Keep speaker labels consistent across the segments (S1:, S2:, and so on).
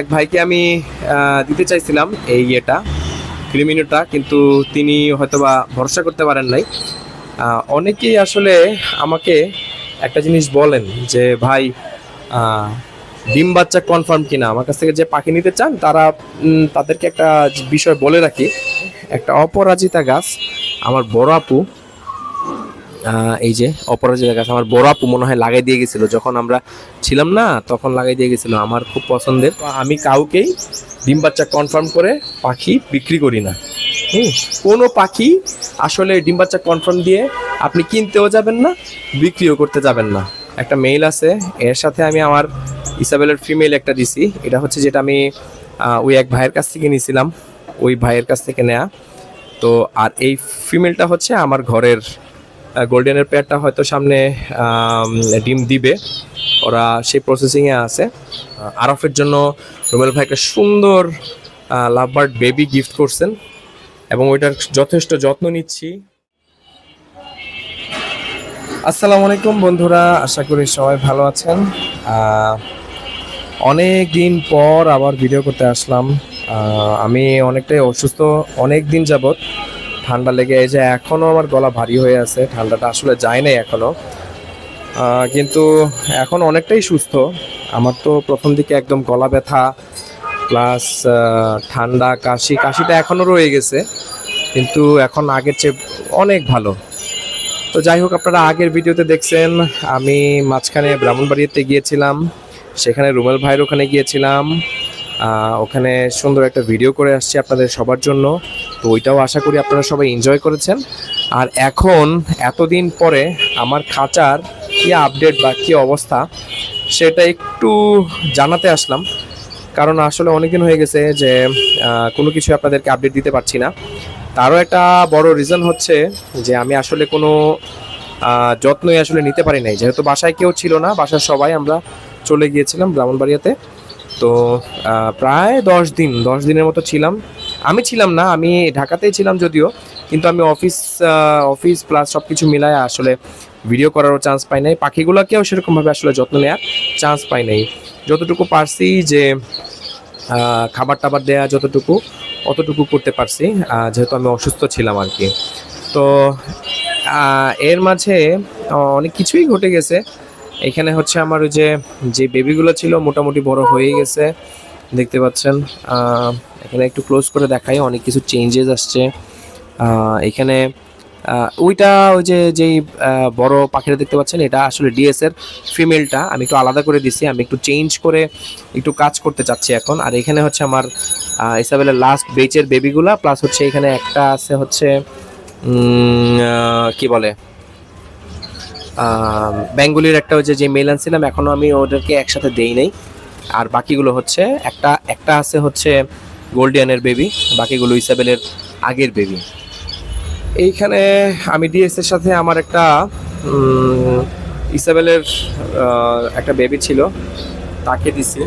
S1: এক ভাইকে আমি দিতে চাইছিলাম এই ইয়েটা, ক্রিমিনোটা, কিন্তু তিনি হয়তোবা ভরসা করতে পারেন নাই। অনেকেই আসলে আমাকে একটা জিনিস বলেন যে, ভাই ডিম বাচ্চা কনফার্ম কিনা? আমার কাছ থেকে যে পাখি নিতে চান, তারা তাদেরকে একটা বিষয় বলে রাখি। একটা অপরাজিতা গাছ, আমার বড় আপু এই যে অপরাজিতা গাছ আমার বড় আপু মনে হয় লাগাই দিয়ে গেছিল। যখন আমরা ছিলাম না, তখন লাগাই দিয়ে গেছিল। আমার খুব পছন্দের। আমি কাউকেই ডিম বাচ্চা কনফার্ম করে পাখি বিক্রি করি না। হুম, কোনো পাখি আসলে ডিম বাচ্চা কনফার্ম দিয়ে আপনি কিনতেও যাবেন না, বিক্রিও করতে যাবেন না। একটা মেইল আছে, এর সাথে আমি আমার ইসাবেলের ফিমেল একটা দিছি। এটা হচ্ছে যেটা আমি ওই এক ভাইয়ের কাছ থেকে নিয়েছিলাম ওই ভাইয়ের কাছ থেকে নেয়া। তো আর এই ফিমেলটা হচ্ছে আমার ঘরের গোল্ডেনের পেয়ারটা হয়তো সামনে ডিম দিবে। ওরা সেই প্রসেসিংয়ে আছে। আরফের জন্য রুমেল ভাই একটা সুন্দর লাভ বার্ড বেবি গিফট করছেন। এবং ওইটার যথেষ্ট যত্ন নিচ্ছি। আসসালামু আলাইকুম বন্ধুরা, আশা করি সবাই ভালো আছেন। অনেক দিন পর আবার ভিডিও করতে আসলাম। আমি অনেকটাই অসুস্থ অনেক দিন যাবত ঠান্ডা লেগে এই যে এখনও আমার গলা ভারী হয়ে আছে, ঠান্ডাটা আসলে যায় নাই এখনও কিন্তু এখন অনেকটাই সুস্থ। আমার তো প্রথম দিকে একদম গলা ব্যথা, প্লাস ঠান্ডা, কাশি, কাশিটা এখনও রয়ে গেছে, কিন্তু এখন আগের চেয়ে অনেক ভালো। তো যাই হোক, আপনারা আগের ভিডিওতে দেখছেন, আমি মাঝখানে ব্রাহ্মণবাড়িয়াতে গিয়েছিলাম, সেখানে রুমেল ভাইয়ের ওখানে গিয়েছিলাম। ওখানে সুন্দর একটা ভিডিও করে আসছি আপনাদের সবার জন্য। তো ওইটাও আশা করি আপনারা সবাই এনজয় করেছেন। আর এখন, এতদিন পরে আমার খাঁচার কী আপডেট বা কী অবস্থা, সেটা একটু জানাতে আসলাম। কারণ আসলে অনেকদিন হয়ে গেছে যে কোনো কিছু আপনাদেরকে আপডেট দিতে পারছি না। তারও একটা বড় রিজন হচ্ছে যে, আমি আসলে কোনো যত্নই আসলে নিতে পারি নাই। যেহেতু বাসায় কেউ ছিল না, বাসার সবাই আমরা চলে গিয়েছিলাম ব্রাহ্মণবাড়িয়াতে। তো প্রায় দশ দিন, দশ দিনের মতো ছিলাম। আমি ছিলাম না, আমি ঢাকাতেই ছিলাম যদিও, কিন্তু আমি অফিস অফিস প্লাস সব কিছু মিলায় আসলে ভিডিও করারও চান্স পাই নাই। পাখিগুলোকেও সেরকমভাবে আসলে যত্ন নেওয়ার চান্স পাই নাই। যতটুকু পারছি যে খাবার টাবার দেয়া যতটুকু, অতটুকু করতে পারছি যেহেতু আমি অসুস্থ ছিলাম আর কি। তো এর মাঝে অনেক কিছুই ঘটে গেছে। এখানে হচ্ছে আমার ওই যে যে বেবিগুলো ছিল মোটামুটি বড় হয়ে গেছে। দেখতে পাচ্ছেন এখানে একটু ক্লোজ করে দেখাই, অনেক কিছু চেঞ্জেস আসছে। এখানে ওইটা ওই যে, যেই বড় পাখিটা দেখতে পাচ্ছেন, এটা আসলে ডিএসের ফিমেলটা আমি একটু আলাদা করে দিছি, আমি একটু চেঞ্জ করে একটু কাজ করতে চাচ্ছি এখন। আর এখানে হচ্ছে আমার ইসাবেলের লাস্ট বেচের বেবিগুলা প্লাস হচ্ছে এখানে একটা আছে হচ্ছে কি বলে? বেঙ্গলির একটা হচ্ছে যে মেল আনছিলাম এখনও আমি ওদেরকে একসাথে দেই নাই। আর বাকিগুলো হচ্ছে, একটা একটা আছে হচ্ছে গোল্ডিয়ানের বেবি বাকিগুলো ইসাবেলের আগের বেবি এইখানে আমি ডিএস এর সাথে আমার একটা ইসাবেলের একটা বেবি ছিল, তাকে দিছি।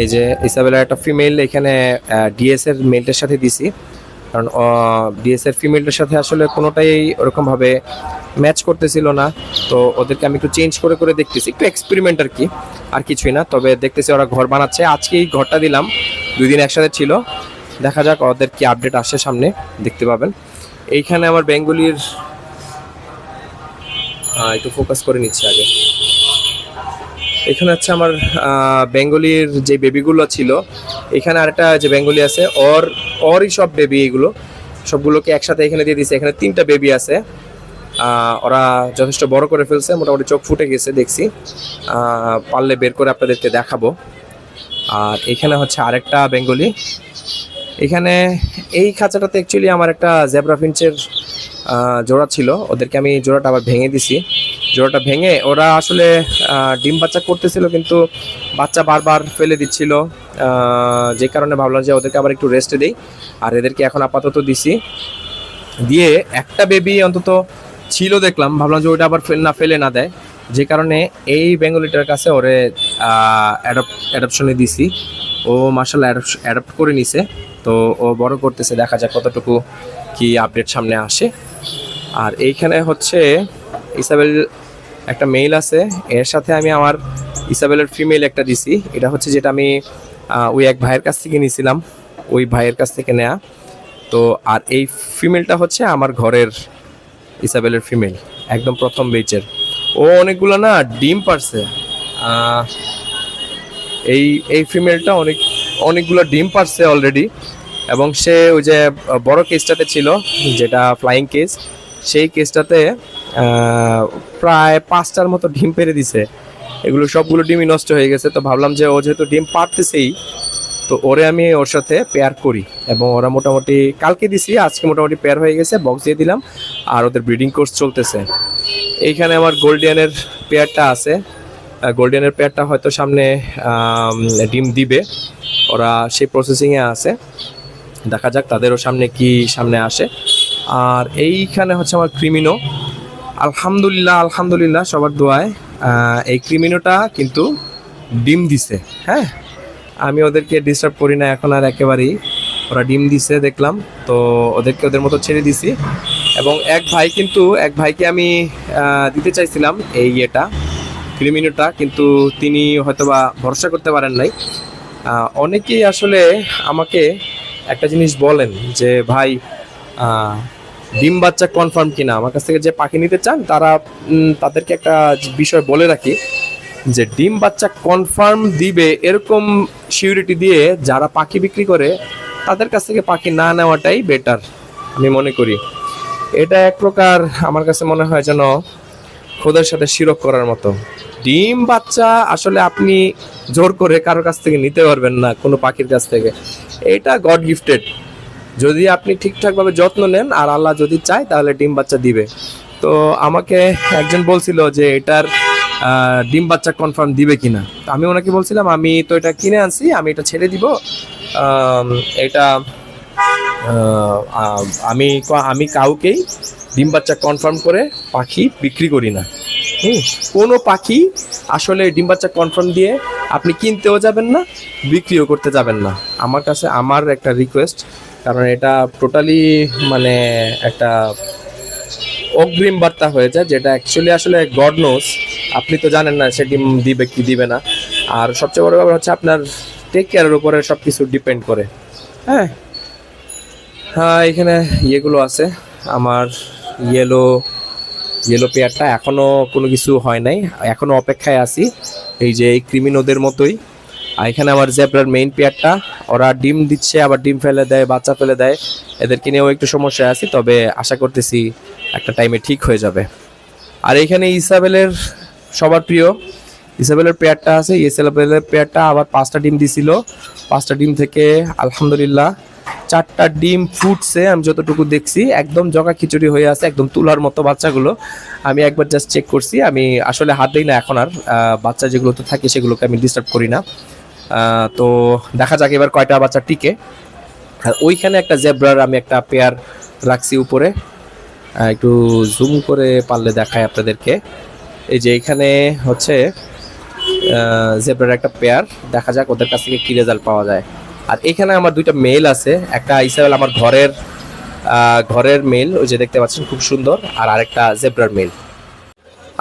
S1: এই যে, ইসাবেলার একটা ফিমেল এখানে ডিএস এর মেলটার সাথে দিছি। কারণ ডিএস এর ফিমেলটার সাথে আসলে কোনোটাই ওরকমভাবে ম্যাচ করতেছিল না। তো ওদেরকে আমি একটু চেঞ্জ করে করে দেখতেছি। একটু এক্সপেরিমেন্ট আর কি, আর কিছুই না। তবে দেখতেছি ওরা ঘর বানাচ্ছে। আজকেই ঘরটা দিলাম। দুই দিন একসাথে ছিল। দেখা যাক ওদের কি আপডেট আসে সামনে। দেখতে পাবেন। এইখানে আমার বেঙ্গলির একটু ফোকাস করে নিচ্ছি আগে। এখানে হচ্ছে আমার বেঙ্গলির যে বেবিগুলো ছিল, এখানে আরেকটা যে বেঙ্গলি আছে ওর ওরই সব বেবি এগুলো, সবগুলোকে একসাথে এখানে দিয়ে দিয়েছে এখানে তিনটা বেবি আছে। ওরা যথেষ্ট বড় করে ফেলছে, মোটামুটি চোখ ফুটে গেছে, দেখছি। পারলে বের করে আপনাদেরকে দেখাবো। আর এখানে হচ্ছে আরেকটা বেঙ্গলি। এখানে এই খাঁচাটাতে অ্যাকচুয়ালি আমার একটা জেব্রা ফিঞ্চের জোড়া ছিল। ওদেরকে আমি জোড়াটা আবার ভেঙে দিছি। জোড়াটা ভেঙে ওরা আসলে ডিম বাচ্চা করতেছিল কিন্তু বাচ্চা বারবার ফেলে দিচ্ছিল। যে কারণে ভাবলাম যে ওদেরকে আবার একটু রেস্টে দিই। আর এদেরকে এখন আপাতত দিছি। দিয়ে একটা বেবি অন্তত ছিল দেখলাম, ভাবলাম যে ওইটা আবার ফেল না ফেলে না দেয়। যে কারণে এই বেঙ্গলিটার কাছে ওরে অ্যাডপশনে দিছি। ও মার্শাল অ্যাডপ্ট করে নিছে। তো ও বড় করতেছে, দেখা যাক কতটুকু কি আপডেট সামনে আসে। আর এইখানে হচ্ছে ইসাবেল একটা মেইল আছে। এর সাথে আমি আমার ইসাবেলের ফিমেল একটা দিছি। এটা হচ্ছে যেটা আমি ওই এক ভাইয়ের কাছ থেকে নিয়েছিলাম ওই ভাইয়ের কাছ থেকে নেয়া। তো, আর এই ফিমেলটা হচ্ছে আমার ঘরের ইসাবেলের ফিমেল একদম প্রথম বেচের ও অনেকগুলো না ডিম পারছে। এই এই ফিমেলটা অনেক, অনেকগুলো ডিম পারছে অলরেডি এবং সে ওই যে বড় কেসটাতে ছিল, যেটা ফ্লাইং কেস সেই কেসটাতে প্রায় পাঁচটার মতো ডিম পেরে দিছে। এগুলো সবগুলো ডিমই নষ্ট হয়ে গেছে। তো ভাবলাম যে ও যেহেতু ডিম পারতেছেই তো ওরে আমি ওর সাথে পেয়ার করি। এবং ওরা মোটামুটি কালকে দিছি, আজকে মোটামুটি পেয়ার হয়ে গেছে বক্স দিয়ে দিলাম, আর ওদের ব্রিডিং কোর্স চলতেছে। এইখানে আমার গোল্ডিয়ানের পেয়ারটা আছে। গোল্ডেনের পেয়ারটা হয়তো সামনে ডিম দিবে। ওরা সেই প্রসেসিংয়ে আছে। দেখা যাক তাদেরও সামনে কি সামনে আসে। আর এইখানে হচ্ছে আমার ক্রিমিনো আলহামদুলিল্লাহ আলহামদুলিল্লাহ, সবার দোয়ায় এই ক্রিমিনোটা কিন্তু ডিম দিছে হ্যাঁ? আমি ওদেরকে ডিস্টার্ব করি না, এখন আর একেবারেই ওরা ডিম দিছে, দেখলাম। তো ওদেরকে ওদের মতো ছেড়ে দিছি। এবং এক ভাই কিন্তু, এক ভাইকে আমি দিতে চাইছিলাম এই ইয়েটা, ক্রিমিনোটা, কিন্তু তিনি হয়তোবা ভরসা করতে পারেন নাই। অনেকেই আসলে আমাকে একটা জিনিস বলেন যে, ভাই ডিম বাচ্চা কনফার্ম কিনা, আমার কাছ থেকে যে পাখি নিতে চান, তারা তাদেরকে একটা বিষয় বলে রাখি যে ডিম বাচ্চা কনফার্ম দিবে এরকম সিউরিটি দিয়ে যারা পাখি বিক্রি করে, তাদের কাছ থেকে পাখি না নেওয়াটাই বেটার আমি মনে করি। এটা এক প্রকার আমার কাছে মনে হয় যেন খোদের সাথে শিরক করার মতো। ডিম বাচ্চা আসলে আপনি জোর করে কারোর কাছ থেকে নিতে পারবেন না কোনো পাখির কাছ থেকে। এটা গড গিফটেড যদি আপনি ঠিকঠাকভাবে যত্ন নেন আর আল্লাহ যদি চায়, তাহলে ডিম বাচ্চা দিবে। তো আমাকে একজন বলছিল যে এটার ডিম বাচ্চা কনফার্ম দিবে কিনা। আমি ওনাকে বলছিলাম, আমি তো এটা কিনে আনছি, আমি এটা ছেড়ে দিব। এটা আমি আমি কাউকেই ডিম বাচ্চা কনফার্ম করে পাখি বিক্রি করি না। হুম, কোনো পাখি আসলে ডিম বাচ্চা কনফার্ম দিয়ে আপনি কিনতেও যাবেন না, বিক্রিও করতে যাবেন না। আমার কাছে, আমার একটা রিকোয়েস্ট কারণ এটা টোটালি মানে একটা অগ্রিম বার্তা হয়ে যায় যেটা অ্যাকচুয়ালি আসলে গড নোস আপনি তো জানেন না সে ডিম দিবে কি দিবে না। আর সবচেয়ে বড় ব্যাপার হচ্ছে আপনার টেক কেয়ারের উপরে সব কিছু ডিপেন্ড করে। হ্যাঁ। হ্যাঁ এখানে ইয়েগুলো আছে। আমার ইয়েলো ইয়েলো পেয়ারটা এখনও কোনো কিছু হয় নাই। এখনও অপেক্ষায় আছি। এই যে এই ক্রিমিনোদের মতোই। আর এখানে আমার জেব্রার মেইন পেয়ারটা ওরা ডিম দিচ্ছে, আবার ডিম ফেলে দেয়, বাচ্চা ফেলে দেয়। এদেরকে নিয়েও একটু সমস্যায় আছি, তবে আশা করতেছি একটা টাইমে ঠিক হয়ে যাবে। আর এখানে ইসাবেলের সবার প্রিয়, ইসাবেলের পেয়ারটা আছে। ইসাবেলের পেয়ারটা আবার পাঁচটা ডিম দিছিল। পাঁচটা ডিম থেকে আলহামদুলিল্লাহ চারটা ডিম ফুটছে, আমি যতটুকু দেখছি। একদম জগা খিচুড়ি হয়ে আছে, একদম তুলার মতো বাচ্চাগুলো। আমি একবার জাস্ট চেক করছি। আমি আসলে হাত দিই না এখন আর বাচ্চা যেগুলো তো থাকে সেগুলোকে আমি ডিস্টার্ব করি না। তো দেখা যাক এবার কয়টা বাচ্চা টিকে। আর ওইখানে একটা জেব্রার আমি একটা পেয়ার রাখছি উপরে। একটু জুম করে পারলে দেখায় আপনাদেরকে। এই যে এখানে হচ্ছে জেব্রার একটা পেয়ার। দেখা যাক ওদের কাছ থেকে কি রেজাল্ট পাওয়া যায়। আর এখানে আমার দুইটা মেল আছে। একটা ইসাবেল আমার ঘরের ঘরের মেল ওই যে দেখতে পাচ্ছেন, খুব সুন্দর। আর আরেকটা জেব্রার মেল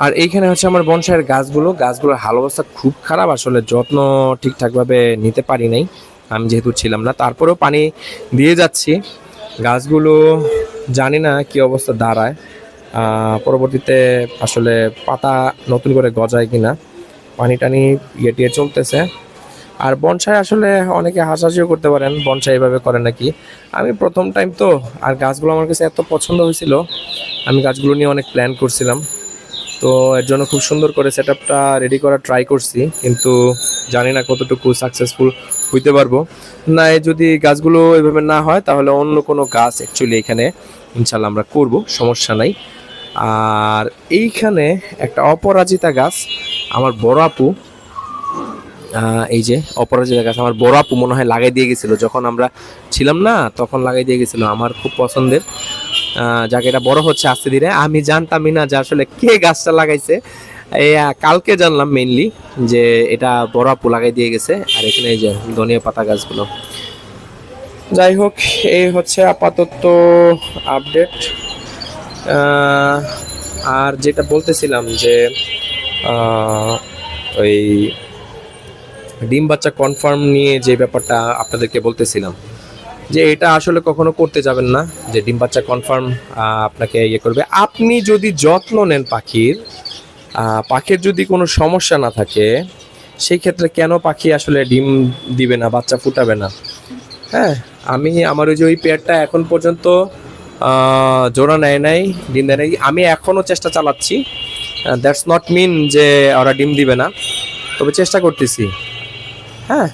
S1: আর এইখানে হচ্ছে আমার বনসাইয়ের গাছগুলো। গাছগুলোর হাল অবস্থা খুব খারাপ, আসলে যত্ন ঠিকঠাকভাবে নিতে পারি নাই। আমি যেহেতু ছিলাম না, তারপরেও পানি দিয়ে যাচ্ছি। গাছগুলো জানি না কি অবস্থা দাঁড়ায়। পরবর্তীতে আসলে পাতা নতুন করে গজায় কিনা পানি টানি ইয়ে টিয়ে চলতেছে। আর বনসাই আসলে অনেকে হাসাহাসিও করতে পারেন, বনসাই এভাবে করে নাকি। আমি প্রথম টাইম তো, আর গাছগুলো আমার কাছে এত পছন্দ হয়েছিল। আমি গাছগুলো নিয়ে অনেক প্ল্যান করছিলাম। তো এর জন্য খুব সুন্দর করে সেট রেডি করা ট্রাই করছি, কিন্তু জানি না কতটুকু সাকসেসফুল হইতে পারব। না যদি গাছগুলো এভাবে না হয়, তাহলে অন্য কোনো গাছ অ্যাকচুয়ালি এখানে ইনশাল্লাহ আমরা করব, সমস্যা নাই। আর এইখানে একটা অপরাজিতা গাছ, আমার বড় আপু এই যে অপরাজিতা গাছ, আমার বড় আপু মনে হয় লাগাই দিয়ে গেছিল। যখন আমরা ছিলাম না, তখন লাগাই দিয়ে গেছিল, আমার খুব পছন্দের। যাকে, এটা বড় হচ্ছে আস্তে ধীরে। আমি জানতামই না যে আসলে কে গাছটা লাগাইছে। কালকে জানলাম মেইনলি যে এটা বড় আপু লাগাই দিয়ে গেছে। আর এখানে এই যে ধনিয়া পাতা গাছগুলো। যাই হোক, এই হচ্ছে আপাতত আপডেট আর যেটা বলতেছিলাম যে ওই ডিম বাচ্চা কনফার্ম নিয়ে যে ব্যাপারটা আপনাদেরকে বলতেছিলাম। যে এটা আসলে কখনো করতে যাবেন না, যে ডিম বাচ্চা কনফার্ম আপনাকে ইয়ে করবে। আপনি যদি যত্ন নেন পাখির পাখির যদি কোনো সমস্যা না থাকে সেই ক্ষেত্রে কেন পাখি আসলে ডিম দিবে না, বাচ্চা ফুটাবে না? হ্যাঁ আমি, আমার ওই যে ওই পেয়ারটা এখন পর্যন্ত জোড়া নেয় নাই, ডিম দেয় নাই। আমি এখনও চেষ্টা চালাচ্ছি। দ্যাটস নট মিন যে ওরা ডিম দিবে না। তবে চেষ্টা করতেছি। হ্যাঁ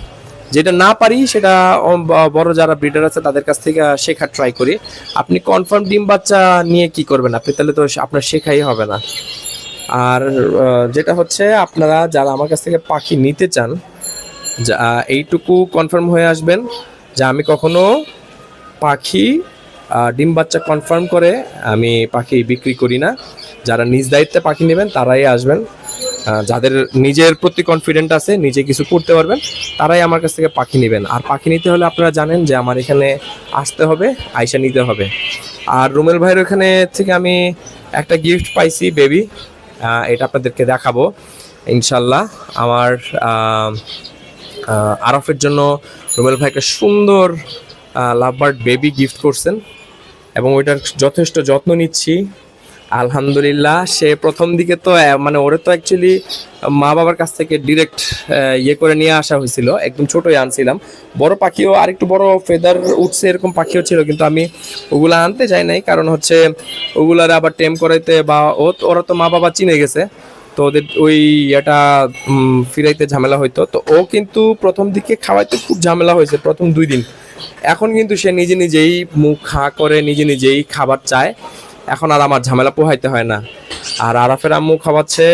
S1: যেটা না পারি, সেটা বড় যারা ব্রিডার আছে, তাদের কাছ থেকে শেখার ট্রাই করি। আপনি কনফার্ম ডিম বাচ্চা নিয়ে কি করবেন? আপনি তাহলে তো আপনার শেখাই হবে না। আর যেটা হচ্ছে, আপনারা যারা আমার কাছ থেকে পাখি নিতে চান, যা এইটুকু কনফার্ম হয়ে আসবেন যে আমি কখনো পাখি ডিম বাচ্চা কনফার্ম করে আমি পাখি বিক্রি করি না। যারা নিজ দায়িত্বে পাখি নেবেন, তারাই আসবেন। যাদের নিজের প্রতি কনফিডেন্ট আছে, নিজে কিছু করতে পারবেন, তারাই আমার কাছ থেকে পাখি নেবেন। আর পাখি নিতে হলে আপনারা জানেন যে আমার এখানে আসতে হবে, আইসা নিতে হবে। আর রুমেল ভাইয়ের ওখানে থেকে আমি একটা গিফট পাইছি বেবি এটা আপনাদেরকে দেখাবো। ইনশাল্লাহ আমার আরফের জন্য রুমেল ভাই একটা সুন্দর লাভবার্ড বেবি গিফট করছেন। এবং ওইটার যথেষ্ট যত্ন নিচ্ছি। আলহামদুলিল্লাহ, সে প্রথম দিকে তো মানে ওরে তো অ্যাকচুয়ালি মা বাবার কাছ থেকে ডিরেক্ট ইয়ে করে নিয়ে আসা হয়েছিল, একদম ছোটই আনছিলাম। বড় পাখিও আর একটু বড় ফেদার উঠছে, এরকম পাখিও ছিল, কিন্তু আমি ওগুলা আনতে চাই নাই, কারণ হচ্ছে ওগুলার আবার টেম করাইতে বা ও, ওরা তো মা বাবা চিনে গেছে, তো ওদের ওই ইয়েটা ফিরাইতে ঝামেলা হইতো। তো ও কিন্তু প্রথম দিকে খাওয়াইতে খুব ঝামেলা হয়েছে, প্রথম দুই দিন। এখন কিন্তু সে নিজে নিজেই মুখ খা করে, নিজে নিজেই খাবার চায়। এখন আর আমার ঝামেলা পোহাইতে হয় না। আর আরাফের আম্মু খাওয়াচ্ছে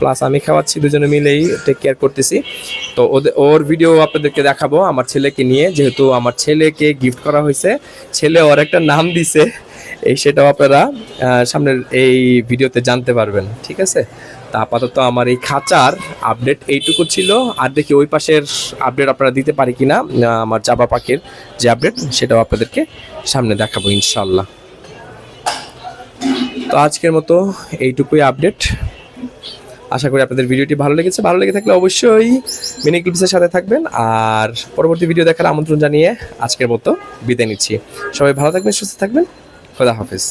S1: প্লাস আমি খাওয়াচ্ছি, দুজনে মিলেই টেক কেয়ার করতেছি। তো ওদের ওর ভিডিও আপনাদেরকে দেখাবো, আমার ছেলেকে নিয়ে। যেহেতু আমার ছেলেকে গিফট করা হয়েছে, ছেলে ওর একটা নাম দিছে, এই সেটাও আপনারা সামনের এই ভিডিওতে জানতে পারবেন, ঠিক আছে? তা আপাতত আমার এই খাঁচার আপডেট এইটুকু ছিল। আর দেখি ওই পাশের আপডেট আপনারা দিতে পারি কিনা আমার জাবা পাখির যে আপডেট সেটাও আপনাদেরকে সামনে দেখাবো ইনশাল্লাহ আজকের মতো এইটুকুই আপডেট আশা করি আপনাদের ভিডিওটি ভালো লেগেছে। ভালো লেগে থাকলে অবশ্যই মিনি ক্লিপসের সাথে থাকবেন। আর পরবর্তী ভিডিও দেখার আমন্ত্রণ জানিয়ে আজকের মতো বিদায় নিচ্ছি। সবাই ভালো থাকবেন, সুস্থ থাকবেন। খোদা হাফিজ।